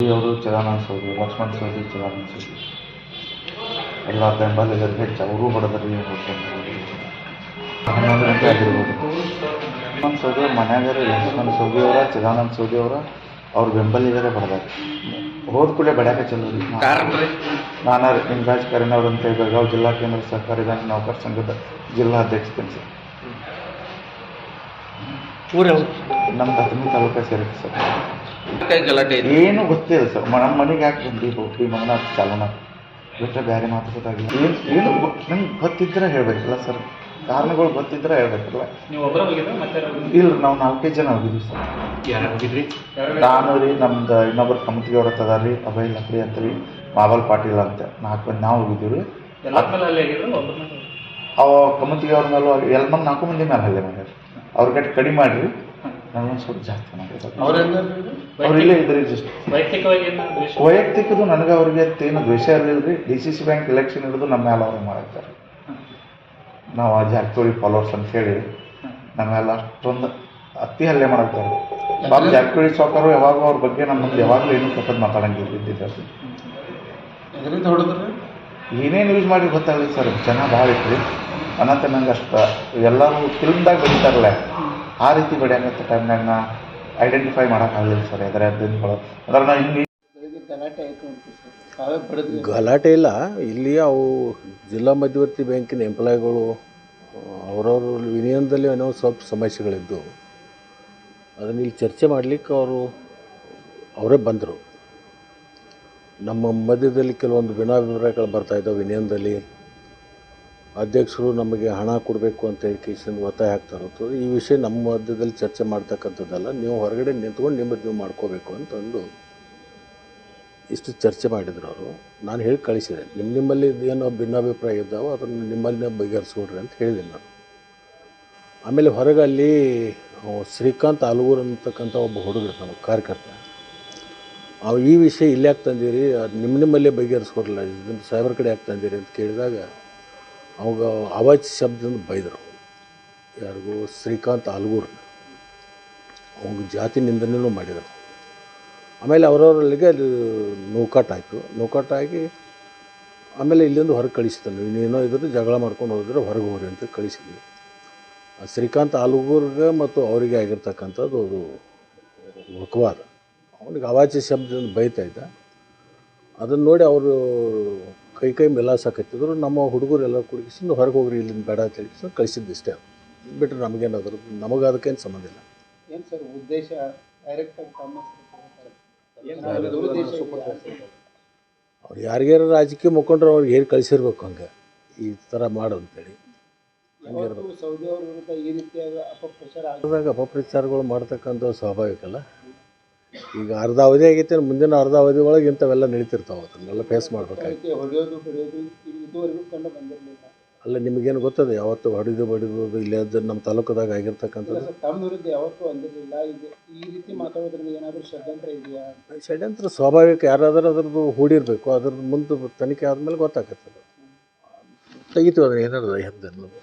ಅವರು ಚಿದಾನಂದ ಸೌದಿ ಲಕ್ಷ್ಮಣ್ ಚಿದಾನಂದ ಸೌದಿ. ಎಲ್ಲ ಬೆಂಬಲಿಗರು ಹೆಚ್ಚು ಅವರು ಬಡದರಿಗೆ ಹನ್ನೊಂದು ಗಂಟೆ ಆಗಿರ್ಬೋದು. ಲಕ್ಷ್ಮಣ್ ಅವ್ರ ಮನ್ಯಾಗಾರ ಲಕ್ಷ್ಮಣ್ ಸೌದಿ ಅವರ ಚಿದಾನಂದ ಸೌದಿ ಅವರ ಅವ್ರ ಬೆಂಬಲಿಗರೇ ಬಡದಾರ ಹೋದ ಕೂಡಲೇ ಬಡ್ಯಾಕ ಕಾರಣ ರೀ? ನಾನು ಇಂದ್ರಾಜ್ ಕರೀನ್ ಅವ್ರು ಅಂತ ಬೆಳಗಾವಿ ಜಿಲ್ಲಾ ಕೇಂದ್ರ ಸಹಕಾರಿ ಬ್ಯಾಂಕ್ ನೌಕರ ಸಂಘದ ಜಿಲ್ಲಾ ಅಧ್ಯಕ್ಷ ಸರ್ ನಮ್ದು ಹತ್ತನೇ ತಾಲೂಕು ಸೇರಿತ್ತು ಸರ್. ಕೈ ಗಲಾಟೆ ಏನು ಗೊತ್ತಿಲ್ಲ ಸರ್. ನಮ್ಮ ಮನೆಗೆ ಯಾಕೆ ಬಂದು ಹೋಗಿ ಮಗನ ಚಾಲನ. ಬಿಟ್ಟರೆ ಬೇರೆ ಮಾತು ಗೊತ್ತಾಗಿಲ್ಲ ಏನು ಏನು ನಂಗೆ ಗೊತ್ತಿದ್ರೆ ಹೇಳ್ಬೇಕಲ್ಲ ಸರ್. ಕಾರಣಗಳು ಗೊತ್ತಿದ್ರೆ ಹೇಳ್ಬೇಕಲ್ಲ. ನೀವು ಒಬ್ಬರ ಹೋಗಿದ್ರೆ ಮತ್ತೆ ಇಲ್ಲ ನಾವು ನಾಲ್ಕೈದು ಜನ ಹೋಗಿದ್ವಿ ಸರ್. ಯಾರು ಹೋಗಿದ್ರಿ ನಾನು ರೀ ನಮ್ದು ಇನ್ನೊಬ್ರು ಕಮತಿಗೆ ಅವ್ರ ರೀ ಅಭಯ್ ಲಕ್ಡಿ ಅಂತ ರೀ ಮಾಬಲ್ ಪಾಟೀಲ್ ಅಂತ. ನಾಲ್ಕು ಮಂದಿ ನಾವು ಹೋಗಿದ್ದೀವಿ ರೀ. ಎಲ್ಲ ಮೇಲೆ ಅಲ್ಲಿ ಆಗಿದ್ರೆ ಒಬ್ಬರನ್ನ ಅವ ಕಮತಿಗೆ ಅವ್ರ ಮೇಲೂ ಎಲ್ಲ ಮಂದಿ ನಾಲ್ಕು ಮಂದಿ ಮೇಲೆ ಹಲ್ಲೆ ಮಾಡ್ಯಾರ ಅವ್ರ ಕಡೆ ಕಡಿಮೆ ಮಾಡಿರಿ. ನನಗೊಂದು ಸ್ವಲ್ಪ ಜಾಸ್ತಿ ಮಾಡಿದ್ರು ಅವ್ರು ಇಲ್ಲೇ ಇದ್ರಿ ಜಸ್ಟ್ ವೈಯಕ್ತಿಕದು ನನಗೆ ಅವ್ರಿಗೆ ಏನು ದ್ವೇಷ ಇರಲಿಲ್ಲರಿ D C C bank election ಹಿಡಿದು ನಮ್ಮ ಮೇಲೆ ಅವ್ರು ಮಾಡ್ತಾರೆ ನಾವು ಆ ಜಾರಕಿಹೊಳಿ ಫಾಲೋವರ್ಸ್ ಅಂತ ಹೇಳಿ ನಮ್ಮ ಮೇಲೆ ಅಷ್ಟೊಂದು ಅತಿ ಹಲ್ಲೆ ಮಾಡ್ತಾರೆ ಬಾಬು ಜಾರಕಿಹೊಳಿ ಸಾವ್ಕಾರು ಯಾವಾಗ ಅವ್ರ ಬಗ್ಗೆ ನಮ್ಮ ಮುಂದೆ ಯಾವಾಗಲೂ ಏನು ಕೆಟ್ಟದ್ದು ಮಾತಾಡಂಗಿಲ್ಲ ಇದ್ದಿದ್ದಾರೆ ಏನೇನು ಯೂಸ್ ಮಾಡಿ ಗೊತ್ತಾಗಲಿ ಸರ್. ಜನ ಭಾಳ ಐತ್ರಿ ನಂಗೆ ಅಷ್ಟು ಎಲ್ಲರೂ ಫಿಲ್ಮ್ದಾಗ ಬರೀತಾರಲ್ಲ ಆ ರೀತಿ ಬಡಿಯಂಗತ್ತ ಟೈಮ್ನಾಗ ನಾ ಐಡೆಂಟಿಫೈ ಮಾಡೋಕ್ಕಾಗಲಿಲ್ಲ ಸರ್ ಎದರ ಅಂದ್ರೆ ನಾ ಹಿಂಗೆ ಗಲಾಟೆ ಇಲ್ಲ. ಇಲ್ಲಿ ಅವು ಜಿಲ್ಲಾ ಮಧ್ಯವರ್ತಿ ಬ್ಯಾಂಕಿನ ಎಂಪ್ಲಾಯ್ಗಳು, ಅವರವ್ರ ವಿನಿಯನದಲ್ಲಿ ಏನೋ ಸ್ವಲ್ಪ ಸಮಸ್ಯೆಗಳಿದ್ದವು. ಅದನ್ನು ಇಲ್ಲಿ ಚರ್ಚೆ ಮಾಡಲಿಕ್ಕೆ ಅವರು, ಅವರೇ ಬಂದರು. ನಮ್ಮ ಮಧ್ಯದಲ್ಲಿ ಕೆಲವೊಂದು ಭಿನ್ನಾಭಿಪ್ರಾಯಗಳು ಬರ್ತಾಯಿದ್ದಾವೆ ವಿನಿಯನದಲ್ಲಿ ಅಧ್ಯಕ್ಷರು ನಮಗೆ ಹಣ ಕೊಡಬೇಕು ಅಂತ ಹೇಳಿ ಕೇಸಿಂದ ಒತ್ತಾಯ ಹೊರತು ಈ ವಿಷಯ ನಮ್ಮ ಮಧ್ಯದಲ್ಲಿ ಚರ್ಚೆ ಮಾಡ್ತಕ್ಕಂಥದ್ದಲ್ಲ, ನೀವು ಹೊರಗಡೆ ನಿಂತ್ಕೊಂಡು ನಿಮ್ಮದು ನೀವು ಮಾಡ್ಕೋಬೇಕು ಅಂತಂದು ಇಷ್ಟು ಚರ್ಚೆ ಮಾಡಿದ್ರು ಅವರು. ನಾನು ಹೇಳಿ ಕಳಿಸಿದೆ. ನಿಮ್ಮ ನಿಮ್ಮಲ್ಲಿ ಏನೋ ಭಿನ್ನಾಭಿಪ್ರಾಯ ಇದ್ದಾವೋ ಅದನ್ನು ನಿಮ್ಮಲ್ಲಿನೇ ಬಗೆಹರಿಸ್ಕೊಡ್ರಿ ಅಂತ ಹೇಳಿದೆ ನಾನು. ಆಮೇಲೆ ಹೊರಗೆ ಅಲ್ಲಿ ಶ್ರೀಕಾಂತ್ ಆಲೂರು ಅಂತಕ್ಕಂಥ ಒಬ್ಬ ಹುಡುಗರು, ನಮ್ಮ ಕಾರ್ಯಕರ್ತ. ಅವು ಈ ವಿಷಯ ಇಲ್ಲಿ ಯಾಕೆ ತಂದಿರಿ ಅದು ನಿಮ್ಮ ನಿಮ್ಮಲ್ಲೇ ಬಗೆಹರಿಸ್ಕೊಡಲ್ಲ ಇದನ್ನು ಸಾಹೇಬ್ರ ಕಡೆ ಯಾಕೆ ತಂದಿರಿ ಅಂತ ಕೇಳಿದಾಗ ಅವಾಗ ಅವಾಜ್ ಶಬ್ದದಿಂದ ಬೈದರು. ಯಾರಿಗೂ ಶ್ರೀಕಾಂತ್ ಆಲ್ಗೂರ್ ಅವಾಗ ಜಾತಿ ನಿಂದನೆಯೂ ಮಾಡಿದರು. ಆಮೇಲೆ ಅವರವರಲ್ಲಿಗೆ ಅದು ನೂಕಾಟ ಆಯಿತು. ನೂಕಾಟ ಆಗಿ ಆಮೇಲೆ ಇಲ್ಲಿಂದ ಹೊರಗೆ ಕಳಿಸಿದ್ರು. ಇನ್ನೇನೋ ಇದ್ರೆ ಜಗಳ ಮಾಡ್ಕೊಂಡು ಹೋದ್ರೆ ಹೊರಗೆ ಹೋಗ್ರಿ ಅಂತ ಕಳಿಸಿದ್ವಿ. ಆ ಶ್ರೀಕಾಂತ್ ಆಲ್ಗೂರ್ಗೆ ಮತ್ತು ಅವರಿಗೆ ಆಗಿರ್ತಕ್ಕಂಥದ್ದು ಅದು ವಕವಾದ ಅವನಿಗೆ ಅವಾಚ್ಯ ಶಬ್ದದಿಂದ ಬೈತಾ ಇದ್ದ. ಅದನ್ನು ನೋಡಿ ಅವರು ಕೈ ಕೈ ಮೆಲಾಸಕತ್ತಿದ್ರು ನಮ್ಮ ಹುಡುಗರೆಲ್ಲ ಎಲ್ಲ ಕುಡುಗಿಸಿದ್ದು ಹೊರಗೆ ಹೋಗ್ರಿ ಇಲ್ಲಿಂದ ಬೇಡ ಅಂತ ಹೇಳಿ ಕಳಿಸಿದ್ದಿಷ್ಟೇ ಬಿಟ್ಟರೆ ನಮಗೇನಾದ್ರು ಅದ್ರ ನಮಗೆ ಅದಕ್ಕೇನು ಸಂಬಂಧ ಇಲ್ಲ. ಏನು ಸರ್ ಉದ್ದೇಶ? ಡೈರೆಕ್ಟ್ ಆಗಿ ತಮ್ಮ ಅವ್ರು ಯಾರಿಗಾರ ರಾಜಕೀಯ ಮುಖಂಡರು ಅವ್ರಿಗೆ ಹೇಳಿ ಕಳಿಸಿರ್ಬೇಕು ಹಂಗೆ. ಈ ಥರ ಮಾಡು ಅಂತೇಳಿ ಯಾವತ್ತೂ ಸೌದಿ ಅವ್ರ ವಿರುದ್ಧ ಈ ರೀತಿಯಾದ ಅಪಪ್ರಚಾರ ಆಗ ಅದ್ರಾಗ ಅಪಪ್ರಚಾರಗಳು ಮಾಡ್ತಕ್ಕಂಥ ಸ್ವಾಭಾವಿಕ ಅಲ್ಲ ಈಗ ಅರ್ಧ ಅವಧಿ ಆಗೈತೆ ಮುಂದಿನ ಅರ್ಧ ಅವಧಿ ಒಳಗೆ ಇಂಥವೆಲ್ಲ ನಡೀತಿರ್ತಾವೆ ಅದನ್ನೆಲ್ಲ ಫೇಸ್ ಮಾಡ್ಬೇಕಾಗಿ ಅಲ್ಲ ನಿಮಗೇನು ಗೊತ್ತದೆ ಯಾವತ್ತು ಹೊಡೆದು ಬಡಿದು ಇಲ್ಲಿ ಅದು ನಮ್ಮ ತಾಲೂಕದಾಗ ಆಗಿರ್ತಕ್ಕಂಥದ್ದು? ಷಡ್ಯಂತ್ರ ಸ್ವಾಭಾವಿಕ ಯಾರಾದರೂ ಅದ್ರದ್ದು ಹೂಡಿರಬೇಕು. ಅದ್ರದ್ದು ಮುಂದೆ ತನಿಖೆ ಆದಮೇಲೆ ಗೊತ್ತಾಗತ್ತದು ತೆಗಿತೀವಿ ಅದನ್ನ ಏನಾದ್ರು ಅನ್ನೋದು